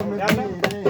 Dạ, Gracias.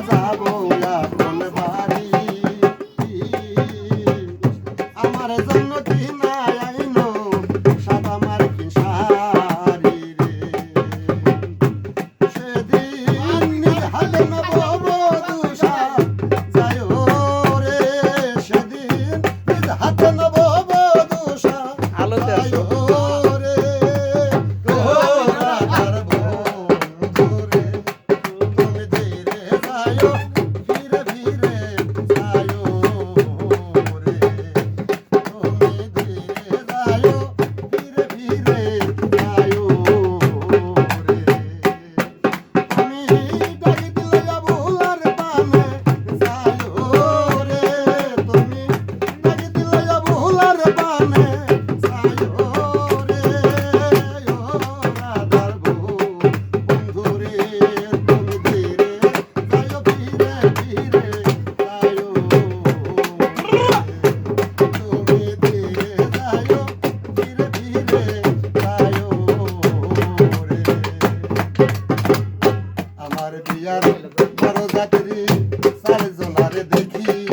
যাব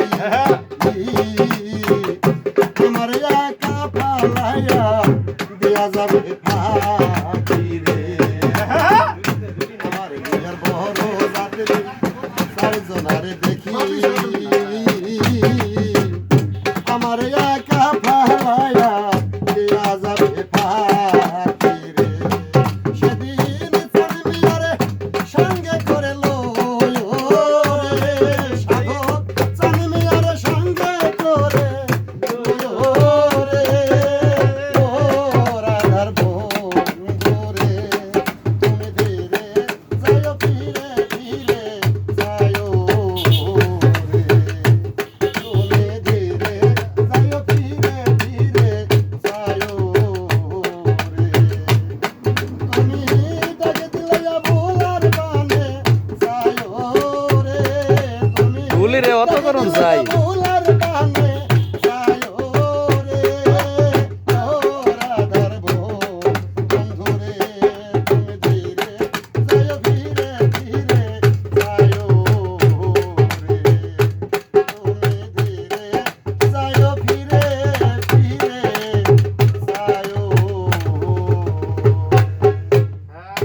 الحي ভুলি রে অত করুন যাই। হ্যাঁ,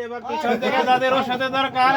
এবার সাথে দরকার